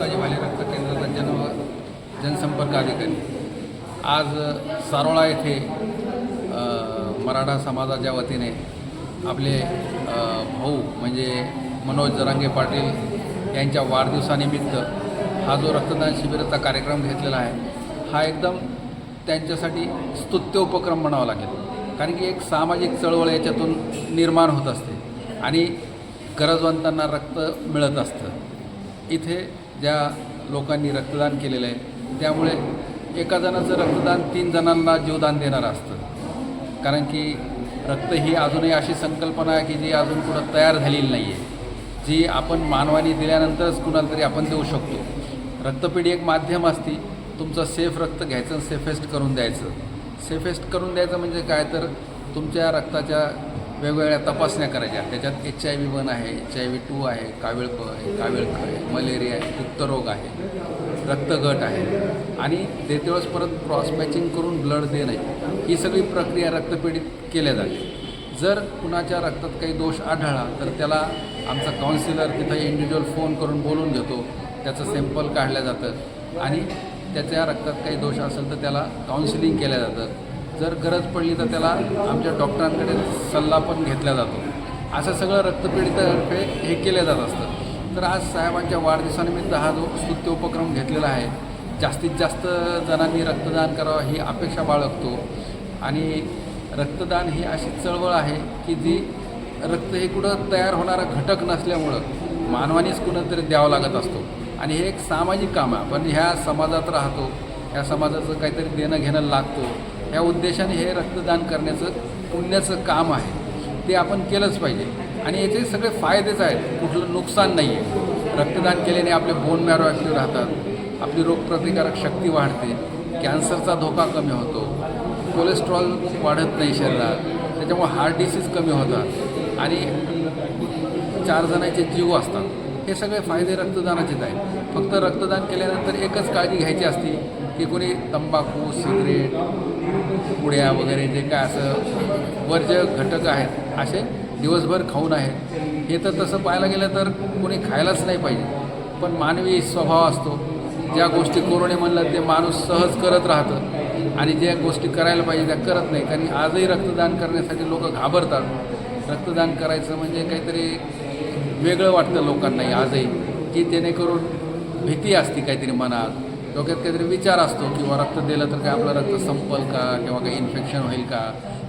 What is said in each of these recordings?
ताजी भाले रक्त केंद्राचा जन जनसंपर्क अधिकारी. आज सारोळा येथे मराठा समाजाच्या वतीने आपले भाऊ म्हणजे मनोज जरांगे पाटील यांच्या वाढदिवसानिमित्त हा जो रक्तदान शिबिराचा कार्यक्रम घेतलेला आहे हा एकदम त्यांच्यासाठी स्तुत्य उपक्रम म्हणावा लागेल. कारण की एक सामाजिक चळवळ याच्यातून निर्माण होत असते आणि गरजवंतांना रक्त मिळत असतं. इथे ज्या लोकांनी रक्तदान केलेलं आहे त्यामुळे एका जणाचं रक्तदान तीन जणांना जीवदान देणारं असतं. कारण की रक्त ही अजूनही अशी संकल्पना आहे की जी अजून कुठं तयार झालेली नाही आहे जी आपण मानवाने दिल्यानंतरच कुणाला तरी आपण देऊ शकतो. रक्तपेढी एक माध्यम असती. तुमचं सेफ रक्त घ्यायचं सेफेस्ट करून द्यायचं. सेफेस्ट करून द्यायचं म्हणजे काय? तर तुमच्या रक्ताच्या वेगवेगळ्या तपासण्या करायच्या. त्याच्यात एच आय व्ही वन आहे एच आय व्ही टू आहे काविळप आहे काविळख आहे मलेरिया आहे गुप्तरोग आहे रक्तगट आहे. आणि देतेवेळेस परत क्रॉस मॅचिंग करून ब्लड देणं ही सगळी प्रक्रिया रक्तपेढीत केल्या जाते. जर कुणाच्या रक्तात काही दोष आढळला तर त्याला आमचा काउन्सिलर तिथं इंडिव्हिज्युअल फोन करून बोलून घेतो त्याचं सॅम्पल काढलं जातं. आणि त्याच्या रक्तात काही दोष असेल तर त्याला काउन्सिलिंग केलं जातं. जर गरज पडली तर त्याला आमच्या डॉक्टरांकडे सल्ला पण घेतला जातो. असं सगळं रक्तपेढीतर्फे हे केलं जात असतं. तर आज साहेबांच्या वाढदिवसानिमित्त हा जो स्तुत्य उपक्रम घेतलेला आहे जास्तीत जास्त जणांनी रक्तदान करावं ही अपेक्षा बाळगतो. आणि रक्तदान ही अशी चळवळ आहे की जी रक्त हे कुठं तयार होणारा घटक नसल्यामुळं मानवानेच कुठं तरी द्यावं लागत असतो. आणि हे एक सामाजिक काम आहे. आपण ह्या समाजात राहतो. ह्या समाजाचं काहीतरी देणं घेणं लागतो. ह्या उद्देशाने हे रक्तदान करण्याचं पुण्याचं काम आहे. ते आपण केलंच पाहिजे. आणि याचे सगळे फायदेच आहेत. कुठलं नुकसान नाही आहे रक्तदान केल्याने आपले बोन मॅरो ॲक्टिव्ह राहतात. आपली रोगप्रतिकारक शक्ती वाढते. कॅन्सरचा धोका कमी होतो. कोलेस्ट्रॉल वाढत नाही शरीरात. त्याच्यामुळे हार्ट डिसीज कमी होतात. आणि चार जणांचे जीव असतात हे सगळे फायदे रक्तदानाचेच आहेत. फक्त रक्तदान केल्यानंतर एकच काळजी घ्यायची असती की कोणी तंबाखू सिगरेट पुड्या वगैरे जे काय असं वर्ज्य घटक आहेत असे दिवसभर खाऊन आहेत. हे तर तसं पाहायला गेलं तर कोणी खायलाच नाही पाहिजे. पण मानवी स्वभाव असतो. ज्या गोष्टी कोरोने म्हणलं ते माणूस सहज करत राहतं. आणि ज्या गोष्टी करायला पाहिजे त्या करत नाही. कारण आजही रक्तदान करण्यासाठी लोक घाबरतात. रक्तदान करायचं म्हणजे काहीतरी वेगळं वाटतं लोकांनाही आजही की जेणेकरून भीती असते काहीतरी मनात. डोक्यात काहीतरी विचार असतो किंवा रक्त दिलं तर काय आपलं रक्त संपल का किंवा काही इन्फेक्शन होईल का?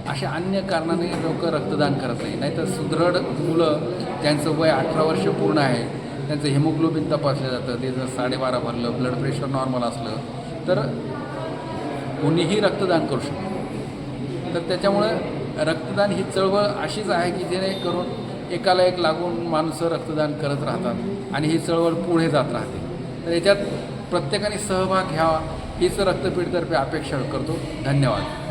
अशा अन्य कारणाने लोक रक्तदान करत नाही. नाहीतर सुदृढ मुलं ज्यांचं वय अठरा वर्ष पूर्ण आहे त्यांचं हिमोग्लोबिन तपासलं जातं. ते जर साडेबारा भरलं ब्लड प्रेशर नॉर्मल असलं तर कोणीही रक्तदान करू शकतो तर त्याच्यामुळं रक्तदान ही चळवळ अशीच आहे की जेणेकरून एकाला एक लागून माणसं रक्तदान करत राहतात आणि ही चळवळ पुढे जात राहते. तर याच्यात प्रत्येकाने सहभाग घ्यावा हीच रक्तपीठतर्फे अपेक्षा करतो. धन्यवाद.